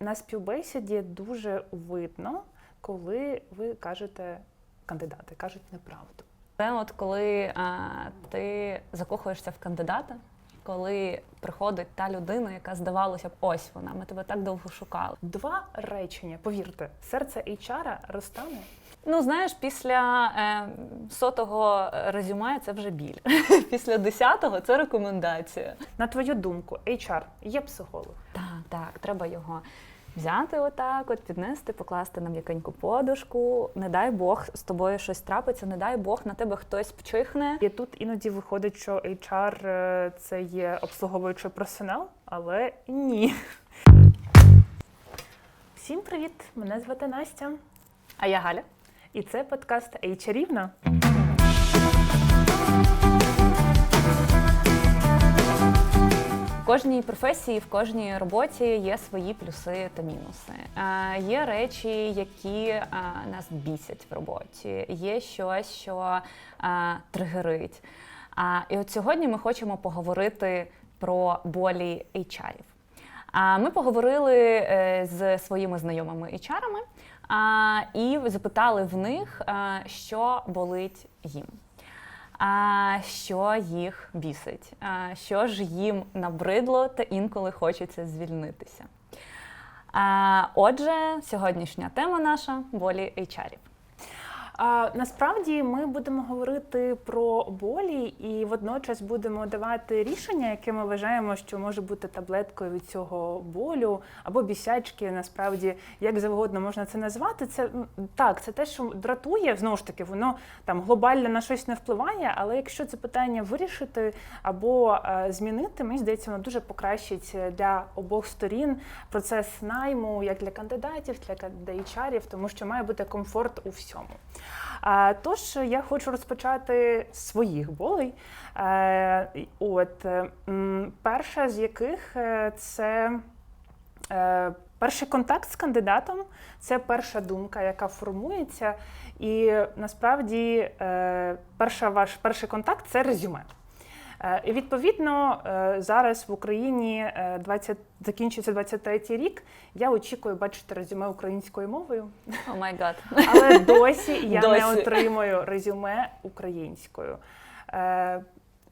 на співбесіді дуже видно, коли ви кажете кандидати, кажуть неправду. Це от коли а, ти закохуєшся в кандидата, коли приходить та людина, яка здавалося б, ось вона, ми тебе так довго шукали. Два речення, повірте, серце HR розтане. Ну, знаєш, після е, сотого резюме це вже біль. Після десятого це рекомендація. На твою думку, HR є психолог. Так, так, треба його взяти отак, от піднести, покласти на м'якеньку подушку. Не дай Бог з тобою щось трапиться, не дай Бог на тебе хтось пчихне. І тут іноді виходить, що HR е, це є обслуговуючий персонал, але ні. Всім привіт! Мене звати Настя, А я Галя. І це подкаст HR-рівна. В кожній професії, в кожній роботі є свої плюси та мінуси. Е, Є речі, які е, нас бісять в роботі, є щось, що е, тригерить. І от сьогодні ми хочемо поговорити про болі HR-ів. Ми поговорили з своїми знайомими HR-ами а, і запитали в них, а, що болить їм. А що їх бісить, а що ж їм набридло та інколи хочеться звільнитися. А, отже, сьогоднішня тема наша болі HR-ів. А насправді ми будемо говорити про болі і водночас будемо давати рішення, яке ми вважаємо, що може бути таблеткою від цього болю або бісячки. Насправді, як завгодно можна це назвати. Це так, це те, що дратує. Знову ж таки, воно там глобально на щось не впливає. Але якщо це питання вирішити або е, змінити, мені здається, воно дуже покращить для обох сторін процес найму, як для кандидатів, для HR, тому що має бути комфорт у всьому. Тож я хочу розпочати з своїх болей. Е, От е, перша з яких е, це е, перший контакт з кандидатом, це перша думка, яка формується. І насправді е, перша ваш перший контакт це резюме. Е, І відповідно е, зараз в Україні е, 20, закінчується 23 рік. Я очікую бачити резюме українською мовою. О май гад. Але досі я Досі. не отримую резюме українською.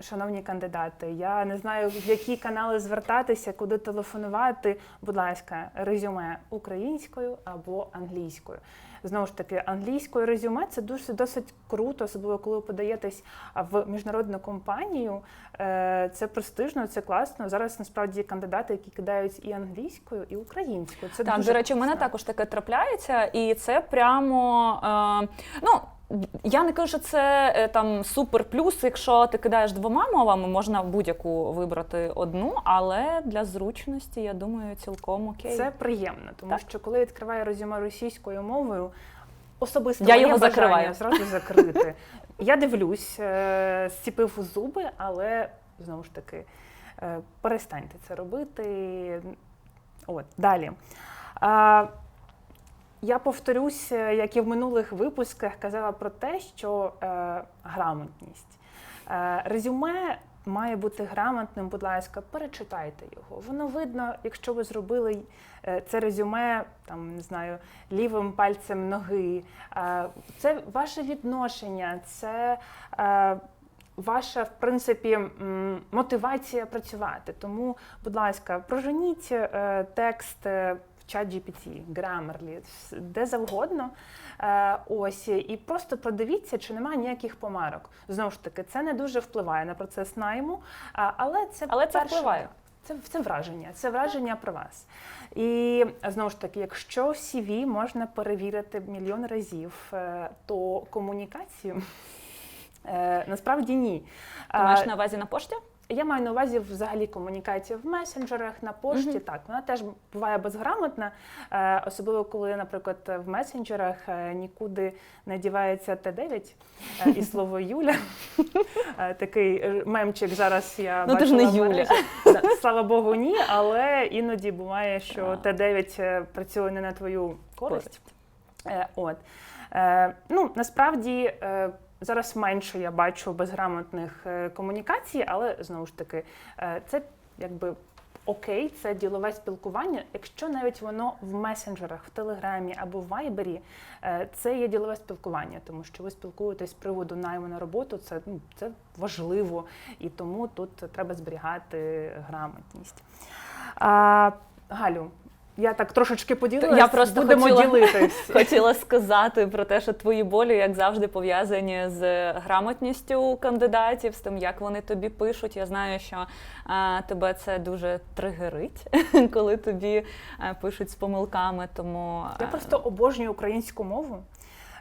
Шановні кандидати, я не знаю, в які канали звертатися, куди телефонувати. Будь ласка, резюме українською або англійською. Знову ж таки, англійською резюме це дуже досить круто, особливо коли ви подаєтесь в міжнародну компанію. Е, Це престижно, це класно. Зараз насправді є кандидати, які кидають і англійською, і українською. Це Так, дуже до речі, в мене також таке трапляється, і це прямо. Е, ну, я не кажу, що це е, там супер плюс, якщо ти кидаєш двома мовами, можна будь-яку вибрати одну, але для зручності, я думаю, цілком окей. Це приємно, тому Так. що коли я відкриваю резюме російською мовою, особисто Я його закриваю. зразу закрити. Я дивлюсь, е, зціпив зуби, але знову ж таки, е, перестаньте це робити. От, далі. Я повторюсь, е, як і в минулих випусках казала про те, що е, грамотність. Е, резюме має бути грамотним, будь ласка, перечитайте його. Воно видно, якщо ви зробили е, це резюме, там не знаю, лівим пальцем ноги. Е, це ваше відношення, це. Е, Ваша, в принципі, мотивація працювати. Тому, будь ласка, проженіть е, текст е, чат GPT, Grammarly, де завгодно. Е, Ось і просто подивіться, чи немає ніяких помарок. Знову ж таки, це не дуже впливає на процес найму, але це Але це впливає. Це, це враження, це враження про вас. І знову ж таки, якщо CV можна перевірити мільйон разів, е, то комунікацію е, насправді ні. Ти маєш на увазі на пошті? Я маю на увазі взагалі комунікація в месенджерах, на пошті. Мгм. Так, вона теж буває безграмотна, е, особливо коли, наприклад, в месенджерах е, нікуди не дівається Т9 е, і слово Юля. Такий мемчик зараз я Ну, ти ж не Юля. Слава Богу, ні, але іноді буває, що Т9 е, працює не на твою користь. От. Ну, насправді зараз менше я бачу безграмотних е, комунікацій, але знову ж таки, е, це якби окей, це ділове спілкування. Якщо навіть воно в месенджерах, в Телеграмі або в Вайбері, е, це є ділове спілкування, тому що ви спілкуєтесь з приводу найму на роботу. Це ну це важливо, і тому тут треба зберігати грамотність. А, Галю, я так трошечки поділилась, Я просто будемо хотіла- ділитись. Хотіла сказати про те, що твої болі, як завжди, пов'язані з грамотністю кандидатів, з тим, як вони тобі пишуть. Я знаю, що а, тебе це дуже тригерить, коли тобі а, пишуть з помилками. Тому Я просто обожнюю українську мову.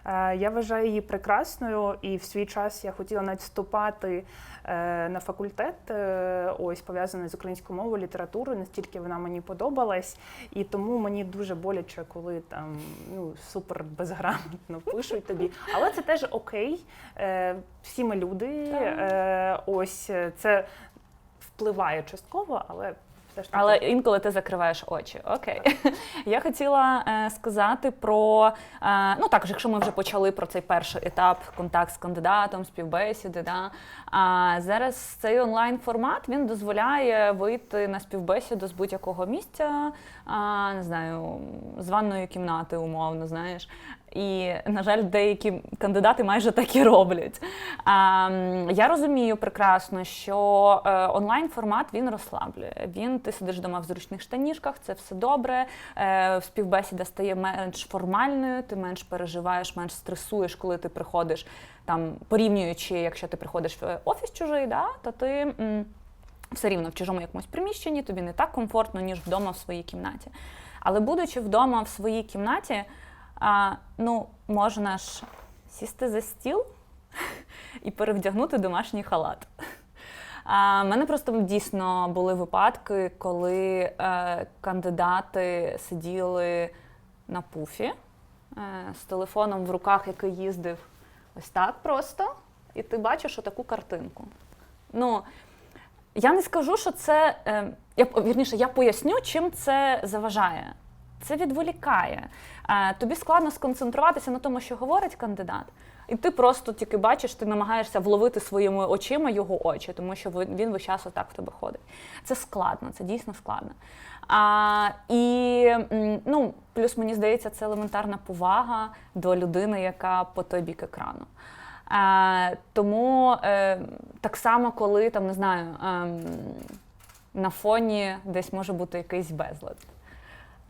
Е, Я вважаю її прекрасною, і в свій час я хотіла навіть вступати е, на факультет, е, ось пов'язаний з українською мовою, літературою. Настільки вона мені подобалась, і тому мені дуже боляче, коли там ну супер безграмотно пишуть тобі. Але це теж окей. Всі ми люди. Ось це впливає частково, але все ж таки. Але інколи ти закриваєш очі. Окей. Я хотіла е, сказати про е, ну також, якщо ми вже почали про цей перший етап, контакт з кандидатом, співбесіди. Да, а зараз цей онлайн формат він дозволяє вийти на співбесіду з будь-якого місця, а, не знаю, з ванної кімнати, умовно, знаєш. І, на жаль, деякі кандидати майже так і роблять. Я розумію прекрасно, що е, онлайн формат він розслаблює. Він ти сидиш вдома в зручних штанішках, це все добре. Е, співбесіда стає менш формальною, ти менш переживаєш, менш стресуєш, коли ти приходиш там, порівнюючи, якщо ти приходиш в офіс чужий, да, то ти. все рівно в чужому якомусь приміщенні, тобі не так комфортно, ніж вдома в своїй кімнаті. Але будучи вдома в своїй кімнаті, а, ну, можна ж сісти за стіл і перевдягнути домашній халат. А, мене просто дійсно були випадки, коли е, кандидати сиділи на пуфі е, з телефоном в руках, який їздив ось так просто, і ти бачиш отаку картинку. Ну, я не скажу, що це. Е, я, вірніше, я поясню, чим це заважає. Це відволікає. Е, тобі складно сконцентруватися на тому, що говорить кандидат. І ти просто тільки бачиш, ти намагаєшся вловити своїми очима його очі, тому що він весь час отак в тебе ходить. Це складно, це дійсно складно. А, і ну, плюс мені здається, це елементарна повага до людини, яка по той бік екрану. Е, тому е, так само, коли там не знаю, ем, на фоні десь може бути якийсь безлад.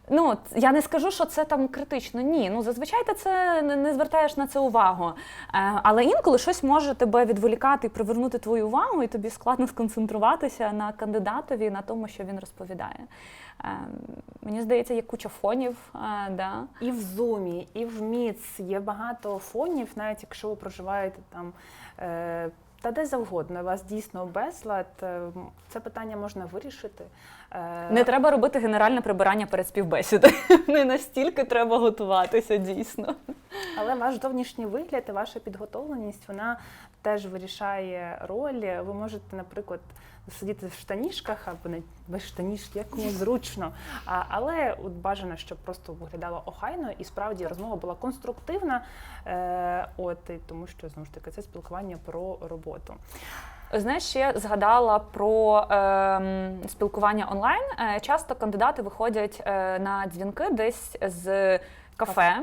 Ну, я не скажу, що це там критично. Ні. Ну зазвичай ти це не, звертаєш на це увагу. Е, але інколи щось може тебе відволікати і привернути твою увагу, і тобі складно сконцентруватися на кандидатові, на тому, що він розповідає. Е, мені здається, є куча фонів. Е, да. І в Zoom, і в Meets є багато фонів, навіть якщо ви проживаєте там. Та де завгодно, у вас дійсно безлад, е, це питання можна вирішити. Е, Не треба робити генеральне прибирання перед співбесідою. Не настільки треба готуватися, дійсно. Але ваш зовнішній вигляд і ваша підготовленість вона теж вирішає роль. Ви можете, наприклад, сидіти в штанішках або не без штанішки, як кому зручно. А, але от бажано, щоб просто виглядало охайно і справді розмова була конструктивна. Е, от тому, що знову ж таки це спілкування про роботу. Знаєш, ще згадала про ем, спілкування онлайн. Е, часто кандидати виходять е, на дзвінки десь з кафе,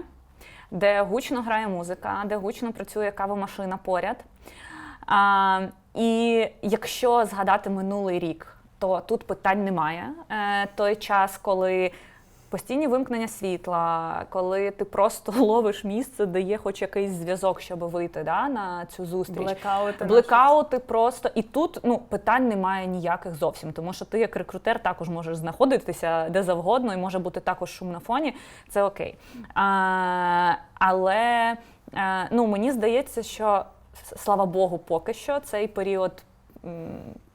де гучно грає музика, де гучно працює кавомашина поряд. А, і якщо згадати минулий рік, то тут питань немає. Е, той час, коли постійні вимкнення світла, коли ти просто ловиш місце, де є хоч якийсь зв'язок, щоб вийти да, на цю зустріч. Блекаути Блекаути просто і тут ну питань немає ніяких зовсім, тому що ти як рекрутер також можеш знаходитися де завгодно, і може бути також шум на фоні. Це окей. А, але е, ну мені здається, що слава Богу, поки що цей період.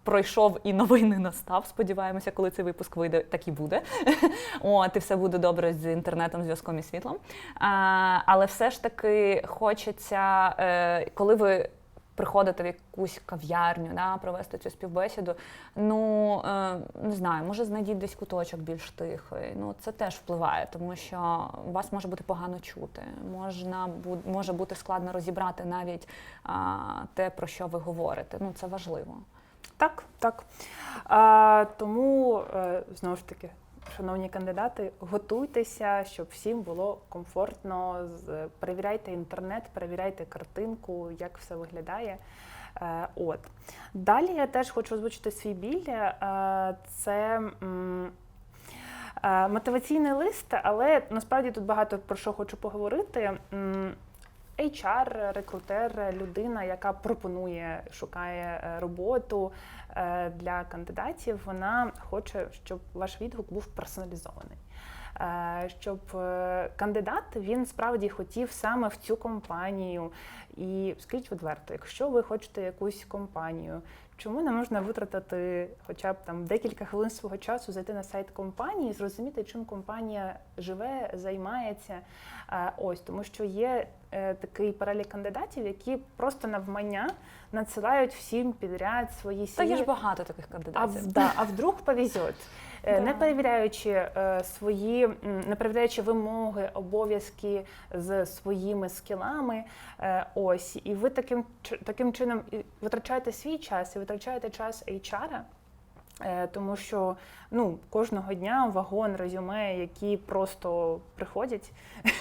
Пройшов і новий не настав. Сподіваємося, коли цей випуск вийде, так і буде. От, і все буде добре з інтернетом, зв'язком і світлом. А, але все ж таки хочеться, е, коли ви приходите в якусь кав'ярню, да, провести цю співбесіду. Ну е, не знаю, може знайдіть десь куточок більш тихий. Ну це теж впливає, тому що вас може бути погано чути. Можна може бути складно розібрати навіть а, те, про що ви говорите. Ну це важливо. Так, так. А, тому е, знову ж таки, шановні кандидати, готуйтеся, щоб всім було комфортно. Перевіряйте інтернет, перевіряйте картинку, як все виглядає. Е, От далі я теж хочу озвучити свій біль. Е, Це мотиваційний лист, але насправді тут багато про що хочу поговорити. HR, рекрутер, людина, яка пропонує, шукає е, роботу е, для кандидатів, вона хоче, щоб ваш відгук був персоналізований. Е, Щоб кандидат він справді хотів саме в цю компанію. І скажіть відверто, якщо ви хочете якусь компанію, чому не можна витратити хоча б там декілька хвилин свого часу, зайти на сайт компанії, зрозуміти, чим компанія живе, займається. Ось тому, що є такий перелік кандидатів, які просто навмання надсилають всім підряд свої Та є ж багато таких кандидатів. в, да, а вдруг повезет. Е, Не перевіряючи е, свої, не перевіряючи вимоги, обов'язки з своїми скілами, е, ось, і ви таким таким чином витрачаєте свій час і витрачаєте час HR, е, тому що ну, кожного дня вагон резюме, які просто приходять.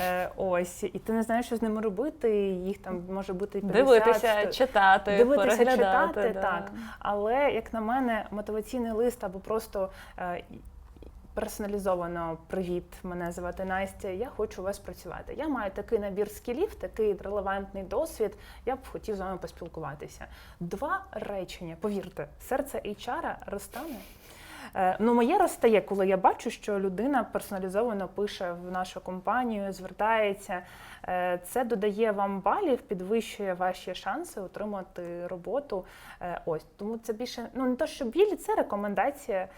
Е, Ось, і ти не знаєш, що з ними робити. Їх там може бути 50, Дивитися, читати, Дивитися, переглядати. читати, да. так. Але як на мене, мотиваційний лист або просто е, персоналізовано Привіт, мене звати Настя. Я хочу у вас працювати. Я маю такий набір скілів, такий релевантний досвід. Я б хотів з вами поспілкуватися. Два речення, повірте, серце HR розтане. Е, Ну, моє розстає, коли я бачу, що людина персоналізовано пише в нашу компанію, звертається. Е, Це додає вам балів, підвищує ваші шанси отримати роботу. Е, Ось тому це більше ну не то, що біль, це рекомендація.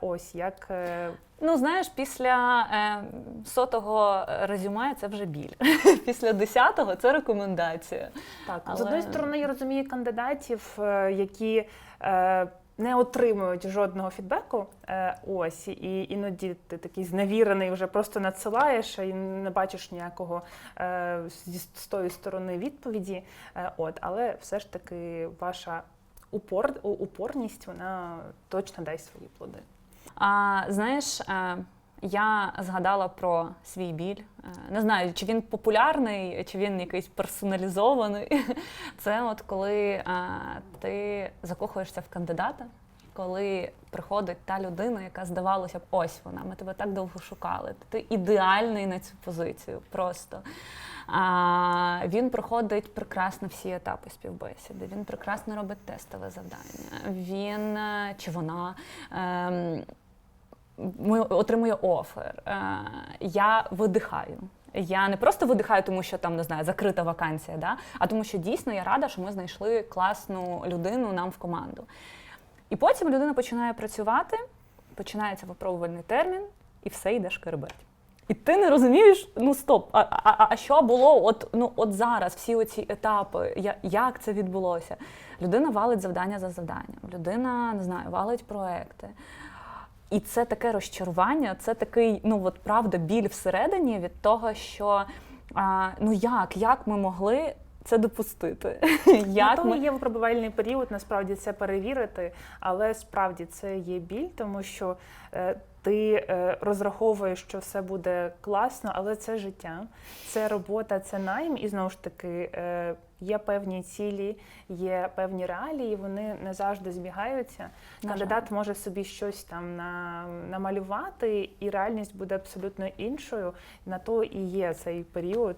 Ось як Ну, знаєш, після сотого резюме це вже біль. після десятого це рекомендація. так Але- з одної сторони, я розумію кандидатів, які. Не отримують жодного фідбеку, е, ось і іноді ти такий зневірений, вже просто надсилаєш і не бачиш ніякого е, з тої сторони відповіді. Е, От, але все ж таки ваша упор, упорність вона точно дасть свої плоди. А знаєш, я згадала про свій біль. Е, Не знаю, чи він популярний, чи він якийсь персоналізований. Це от коли е, ти закохуєшся в кандидата, коли приходить та людина, яка здавалося б, ось вона, ми тебе так довго шукали. Ти ідеальний на цю позицію. Просто. А, він проходить прекрасно всі етапи співбесіди. Він прекрасно робить тестове завдання. Він е, чи вона. ем, отримує офер. Е, я видихаю. Я не просто видихаю, тому що там не знаю, закрита вакансія, да? а тому, що дійсно я рада, що ми знайшли класну людину нам в команду. І потім людина починає працювати, починається випробувальний термін, і все йде шкереберть. І ти не розумієш, ну стоп, а, а, а що було от, ну, от зараз, всі оці етапи, як це відбулося? Людина валить завдання за завданням, людина не знаю, валить проекти. І це таке розчарування, це такий, ну от правда, біль всередині від того, що а, ну як, як ми могли це допустити? Як Як тому ми... є випробувальний період, насправді це перевірити, але справді це є біль, тому що е, ти е, розраховуєш, що все буде класно, але це життя, це робота, це найм, і знову ж таки е, є певні цілі, є певні реалії, вони не завжди збігаються. Кандидат може собі щось там на, намалювати, і реальність буде абсолютно іншою. На то і є цей період,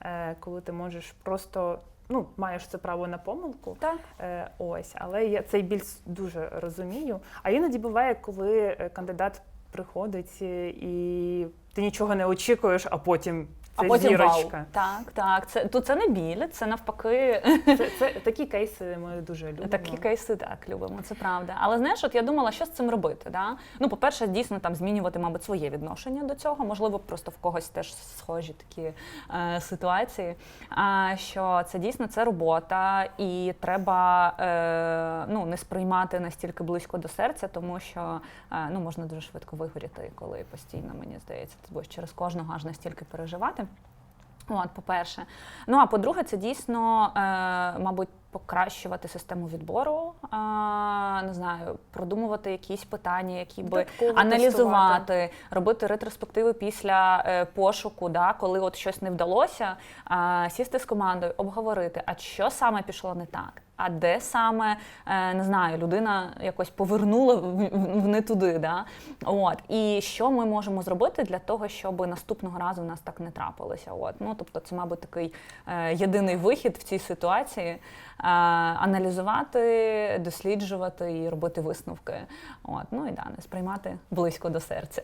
е, коли ти можеш просто. Ну, маєш це право на помилку, Так. Е, ось, але я цей біль дуже розумію. А іноді буває, коли е, кандидат приходить і ти нічого не очікуєш, а потім А потім зірочка. вау. Так, так. Це, то це не біль, це навпаки Це, це такі кейси ми дуже любимо. Такі кейси так любимо, це правда. Але знаєш, от я думала, що з цим робити. Да? Ну, по-перше, дійсно там змінювати, мабуть, своє відношення до цього. Можливо, просто в когось теж схожі такі е, ситуації. А, що це дійсно це робота, і треба е, ну, не сприймати настільки близько до серця, тому що е, ну, можна дуже швидко вигоріти, коли постійно, мені здається, ти будеш через кожного аж настільки переживати. От, по-перше. Ну а по-друге, це дійсно, е, мабуть, покращувати систему відбору, е, не знаю, продумувати якісь питання, які би Додатково аналізувати, робити ретроспективи після е, пошуку, да, коли от щось не вдалося, е, сісти з командою, обговорити, а що саме пішло не так. А де саме е, не знаю, людина якось повернула в, не туди, да? От і що ми можемо зробити для того, щоб наступного разу в нас так не трапилося? От ну тобто, це, мабуть, такий е, єдиний вихід в цій ситуації: е, аналізувати, досліджувати і робити висновки. От ну і да, не сприймати близько до серця.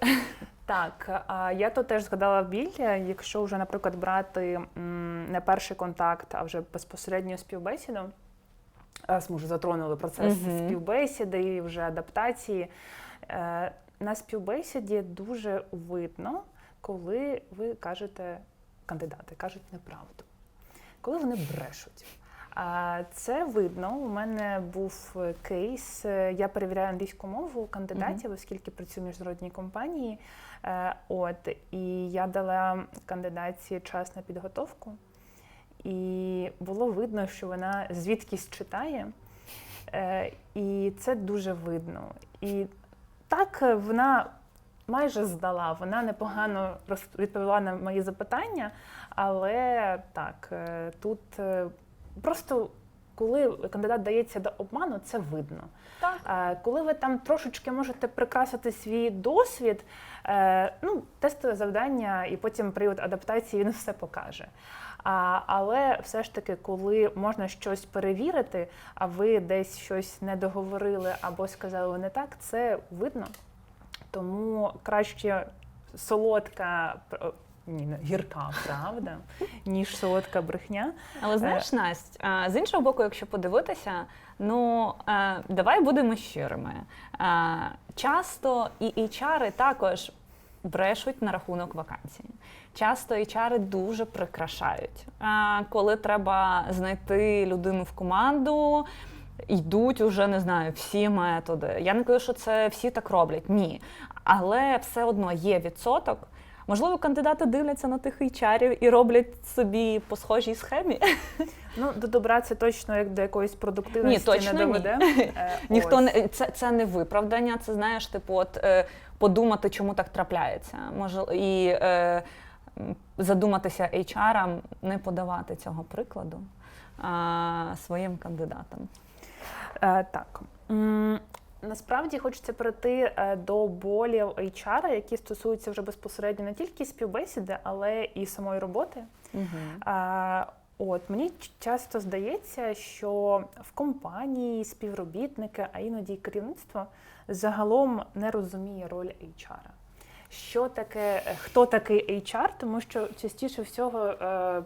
Так, я тут теж згадала біль, якщо вже, наприклад, брати не перший контакт, а вже безпосередньо співбесіду. Раз ми вже затронули процес Мгм. співбесіди і вже адаптації. Е, На співбесіді дуже видно, коли ви кажете, кандидати кажуть неправду, коли вони брешуть. А Це видно. У мене був кейс. е, Я перевіряю англійську мову кандидатів, оскільки працюю в міжнародній компанії. Е, От і я дала кандидатці час на підготовку, і було видно, що вона звідкись читає. Е, І це дуже видно. І так вона майже здала, вона непогано відповіла на мої запитання, але так, е, тут е, просто коли кандидат дається до обману, це видно. Так. Коли ви там трошечки можете прикрасити свій досвід, ну, тестове завдання, і потім період адаптації він все покаже. А, але все ж таки, коли можна щось перевірити, а ви десь щось не договорили або сказали не так, це видно. Тому краще солодка, ні, гірка правда, ніж солодка брехня. Але знаєш, Настя, з іншого боку, якщо подивитися, ну е, давай будемо щирими. Е, Часто і HR також брешуть на рахунок вакансій. Часто HR дуже прикрашають. Е, Коли треба знайти людину в команду. Йдуть уже не знаю всі методи. Я не кажу, що це всі так роблять. Ні. Але все одно є відсоток. Можливо, кандидати дивляться на тих HR і роблять собі по схожій схемі. Ну, до добра це точно як до якоїсь продуктивності Ні, точно не ні. доведе. Е, Ніхто не це, це не виправдання. Це знаєш, типу, от е, подумати, чому так трапляється. Може, і е, задуматися HR, не подавати цього прикладу а, своїм кандидатам. Е, так. Насправді хочеться перейти е, до болів HR, які стосуються вже безпосередньо не тільки співбесіди, але і самої роботи. Угу. От мені часто здається, що в компанії співробітники, а іноді керівництво загалом не розуміє роль HR. Що таке, е, хто такий HR? Тому що частіше всього е,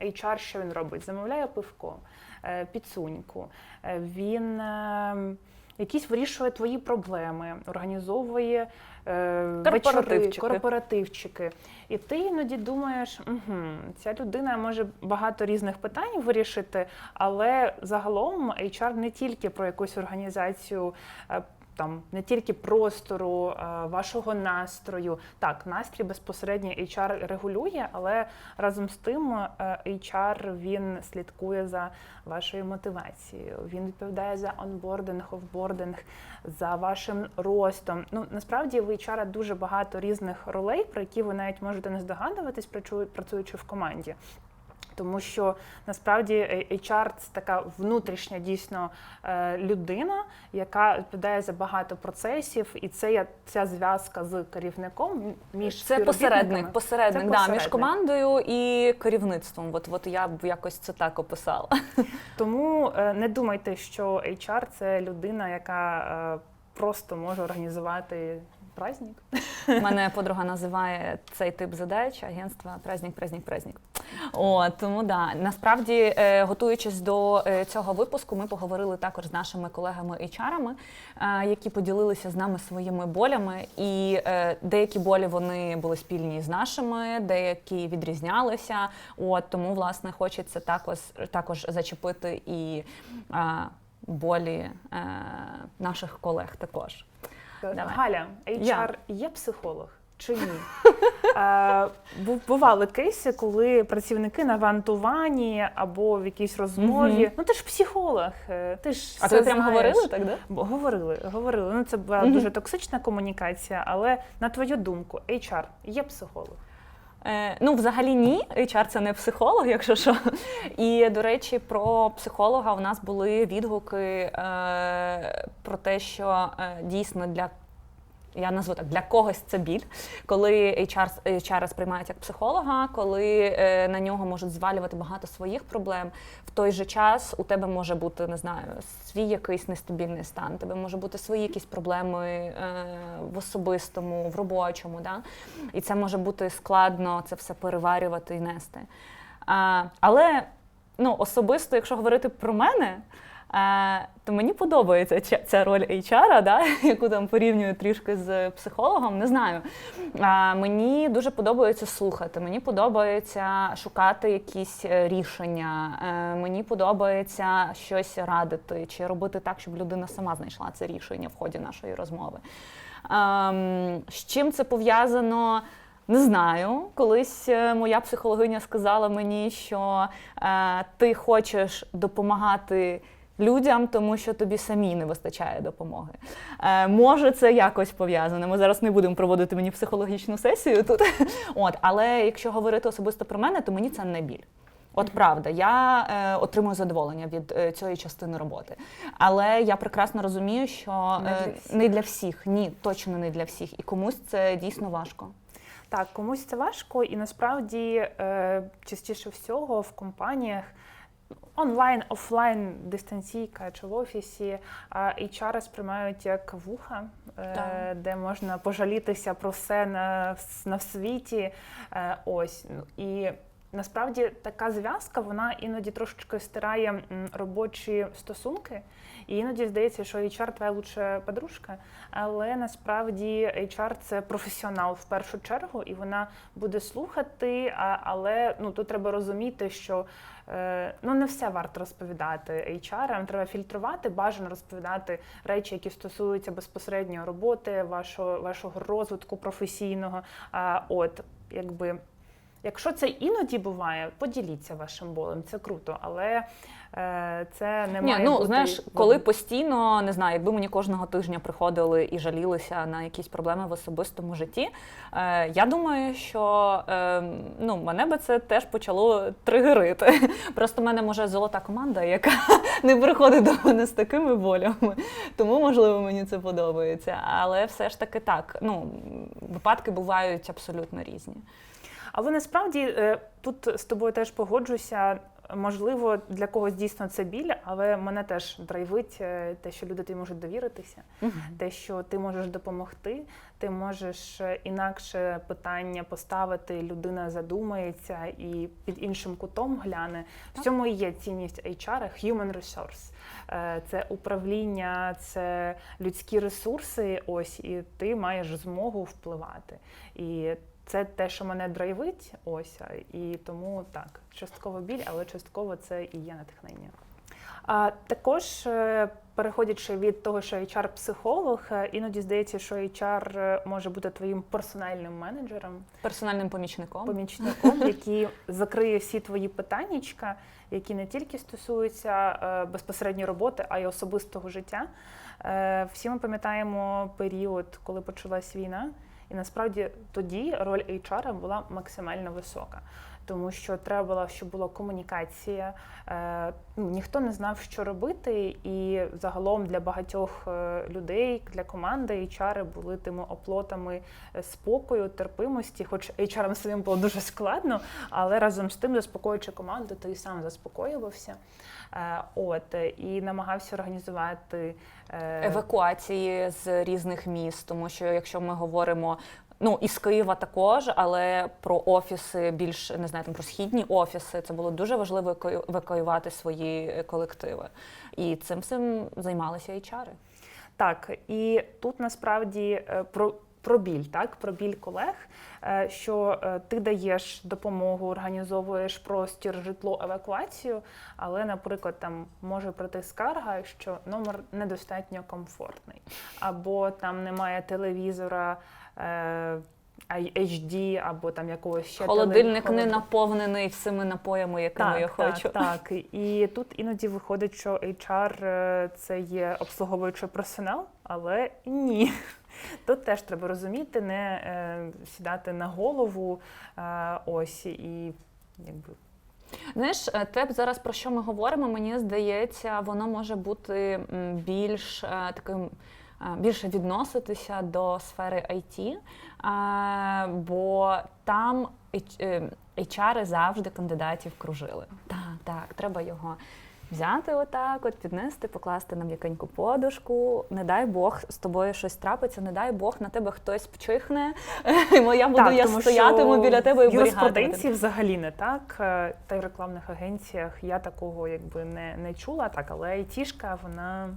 HR, що він робить? Замовляє пивко, е, підсуньку. Він е, якісь вирішує твої проблеми, організовує е, вечори, Корпоративчики. корпоративчики. І ти іноді думаєш, угу, ця людина може багато різних питань вирішити, але загалом HR не тільки про якусь організацію. Там не тільки простору, е, вашого настрою. Так, настрій безпосередньо HR регулює, але разом з тим е, HR він слідкує за вашою мотивацією. Він відповідає за онбординг, офбординг, за вашим ростом. Ну насправді в HR дуже багато різних ролей, про які ви навіть можете не здогадуватись, працюючи в команді. Тому що насправді е, HR – це така внутрішня дійсно е, людина, яка відповідає за багато процесів, і це є ця зв'язка з керівником між Це посередник, посередник, Це Да, між командою і керівництвом. От, от я б якось це так описала. Тому е, не думайте, що HR – це людина, яка просто може організувати праздник. Мене подруга називає цей тип задач агентства праздник, праздник, праздник. О, тому да, насправді, е, готуючись до е, цього випуску, ми поговорили також з нашими колегами HR-ами, е, які поділилися з нами своїми болями. І деякі болі вони були спільні з нашими, деякі відрізнялися. От тому, власне, хочеться також також зачепити і болі наших колег також. Давай. Галя, HR Я. є психолог чи ні? Е, Бували кейси, коли працівники на вантуванні або в якійсь розмові. Мгм. Ну ти ж психолог, е, ти ж А все ви прям знаєш. говорили так, да? Бо Говорили, говорили. Ну це була Мгм. дуже токсична комунікація, але на твою думку, HR є психолог. Е, ну, взагалі ні, HR це не психолог, якщо що. І до речі, про психолога у нас були відгуки е, про те, що е, дійсно для. Я назву так для когось це біль, коли HR, HR сприймають як психолога, коли е, на нього можуть звалювати багато своїх проблем. В той же час у тебе може бути не знаю свій якийсь нестабільний стан, тебе може бути свої якісь проблеми е, в особистому, в робочому. Да? І це може бути складно це все переварювати і нести. А, але ну, особисто, якщо говорити про мене, то мені подобається ця, роль HR, да, яку там порівнюю трішки з психологом. Не знаю. Мені дуже подобається слухати, мені подобається шукати якісь е, рішення, е, мені подобається щось радити чи робити так, щоб людина сама знайшла це рішення в ході нашої розмови. Ем, з чим це пов'язано? Не знаю. Колись е, моя психологиня сказала мені, що ти хочеш допомагати людям, тому що тобі самій не вистачає допомоги. Е, може, це якось пов'язане. Ми зараз не будемо проводити мені психологічну сесію тут. От, але якщо говорити особисто про мене, то мені це не біль. От правда, я е, отримую задоволення від е, цієї частини роботи. Але я прекрасно розумію, що Не для е, не для всіх, ні, точно не для всіх. І комусь це дійсно важко. Так, комусь це важко, і насправді е, частіше всього в компаніях. Онлайн, офлайн, дистанційка чи в офісі а HR сприймають як вуха, да. Де можна пожалітися про все на, на світі. Е, ось Ну, і насправді така зв'язка вона іноді трошечки стирає робочі стосунки. І іноді здається, що HR твоя лучша подружка, але насправді HR – це професіонал в першу чергу, і вона буде слухати. Але ну тут треба розуміти, що е, ну не все варто розповідати HR, треба фільтрувати, бажано розповідати речі, які стосуються безпосередньо роботи, вашого вашого розвитку професійного. От якби. Якщо це іноді буває, поділіться вашим болем, це круто, але е, це не Ні, має ну бути знаєш, коли постійно не знаю, якби мені кожного тижня приходили і жалілися на якісь проблеми в особистому житті. Е, я думаю, що е, ну мене би це теж почало тригерити. Просто в мене може золота команда, яка не приходить до мене з такими болями. Тому можливо мені це подобається. Але все ж таки так. Ну випадки бувають абсолютно різні. Але насправді е, тут з тобою теж погоджуся. Можливо, для когось дійсно це біль, але мене теж драйвить е, те, що люди тобі можуть довіритися, те, що ти можеш допомогти, ти можеш е, інакше питання поставити, людина задумається і під іншим кутом гляне. В цьому і є цінність HR, human resource. Це управління, це людські ресурси. Ось і ти маєш змогу впливати. І це те, що мене драйвить, ось і тому так, частково біль, але частково це і є натхнення. А також, е, переходячи від того, що HR-психолог, е, іноді здається, що HR е, може бути твоїм персональним менеджером, Персональним помічником. помічником, який закриє всі твої питаннячка, які не тільки стосуються е, безпосередньо роботи, а й особистого життя. Всі ми пам'ятаємо період, коли почалась війна, і насправді тоді роль HR була максимально висока. Тому що треба було, щоб була комунікація, е, ну, ніхто не знав, що робити, і загалом для багатьох е, людей, для команди HR були тими оплотами е, спокою, терпимості, хоч HR самим було дуже складно, але разом з тим, заспокоюючи команду, ти сам заспокоювався. От і намагався організувати евакуації з різних міст, тому що якщо ми говоримо. Ну, із Києва також, але про офіси більш не знаю, там про східні офіси це було дуже важливо евакуювати свої колективи. І цим всім займалися HR. Так, і тут насправді е, про. Про біль, так, про біль колег, е, що е, ти даєш допомогу, організовуєш простір, житло, евакуацію, але, наприклад, там може прийти скарга, що номер недостатньо комфортний, або там немає телевізора, HD або там якогось ще Холодильник не наповнений всіми напоями, якими я хочу. Так, так. І тут іноді виходить, що HR е, це є обслуговуючий персонал, але ні. Тут теж треба розуміти, не е, сідати на голову. Е, ось і якби Знаєш, е, те зараз про що ми говоримо, мені здається, воно може бути більш е, таким. Е, Більше відноситися до сфери IT, е, бо там H- е, HR завжди кандидатів кружили. Так, так, треба його взяти отак, от піднести, покласти на м'якеньку подушку. Не дай Бог з тобою щось трапиться, не дай Бог на тебе хтось вчихне. Я буду, я тому стоятиму біля тебе і в юриспруденції взагалі не так. Та й в рекламних агенціях я такого якби не, не чула, так, але айтішка, вона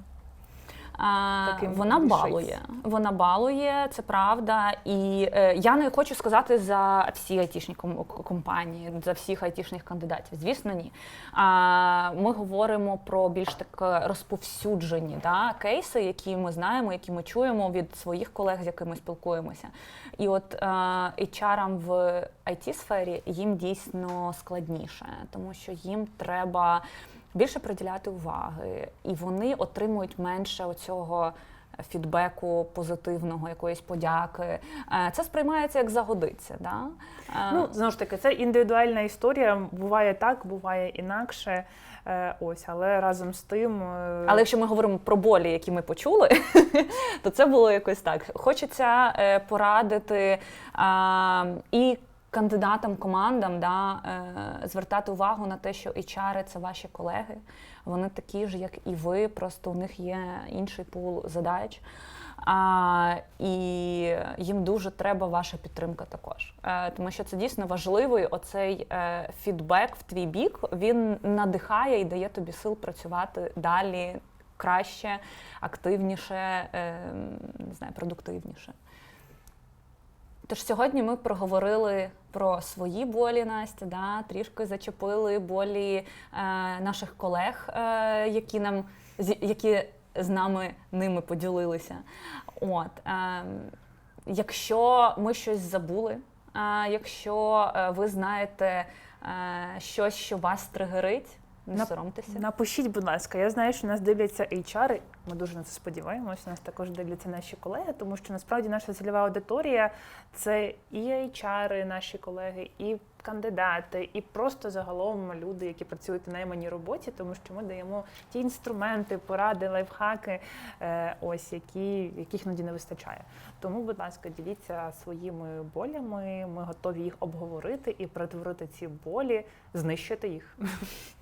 таким вона рішиться. балує. Вона балує, це правда. І е, я не хочу сказати за всі айтішні ком- компанії, за всіх айтішних кандидатів. Звісно, ні. А, ми говоримо про більш так розповсюджені да, кейси, які ми знаємо, які ми чуємо від своїх колег, з якими спілкуємося. І от е, HR-ам в it сфері їм дійсно складніше, тому що їм треба більше приділяти уваги, і вони отримують менше оцього фідбеку позитивного, якоїсь подяки. Е, Це сприймається як загодиться. Да? Е, Ну, знову ж таки, це індивідуальна історія. Буває так, буває інакше. Е, Ось, але разом з тим. Але якщо ми говоримо про болі, які ми почули, то це було якось так. Хочеться порадити і кандидатам, командам да, е, звертати увагу на те, що HR – це ваші колеги. Вони такі ж, як і ви, просто у них є інший пул задач. А, і їм дуже треба ваша підтримка також. Е, тому що це дійсно важливий оцей е, фідбек в твій бік. Він надихає і дає тобі сил працювати далі краще, активніше, не знаю, продуктивніше. Тож сьогодні ми проговорили про свої болі, Настя, да, трішки зачепили болі е, наших колег, е, які нам з- які з нами ними поділилися. От, е, якщо ми щось забули, е, якщо е, ви знаєте е, щось, що вас тригерить, не Нап- соромтеся. Напишіть, будь ласка, я знаю, що нас дивляться HR, ми дуже на це сподіваємося. Нас також дивляться наші колеги, тому що насправді наша цільова аудиторія це і HR, наші колеги, і кандидати, і просто загалом люди, які працюють на найманій роботі, тому що ми даємо ті інструменти, поради, лайфхаки, е, ось які яких іноді не вистачає. Тому, будь ласка, діліться своїми болями. Ми готові їх обговорити і перетворити ці болі, знищити їх.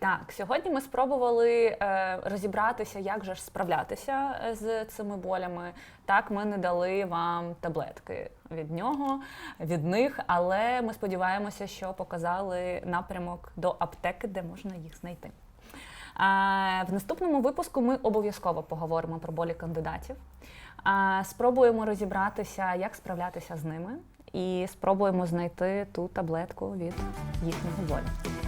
Так, сьогодні ми спробували е, розібратися, як же ж справлятися е, з цими болями. Так, ми не дали вам таблетки від нього, від них, але ми сподіваємося, що показали напрямок до аптеки, де можна їх знайти. В наступному випуску ми обов'язково поговоримо про болі кандидатів. Спробуємо розібратися, як справлятися з ними, і спробуємо знайти ту таблетку від їхнього болю.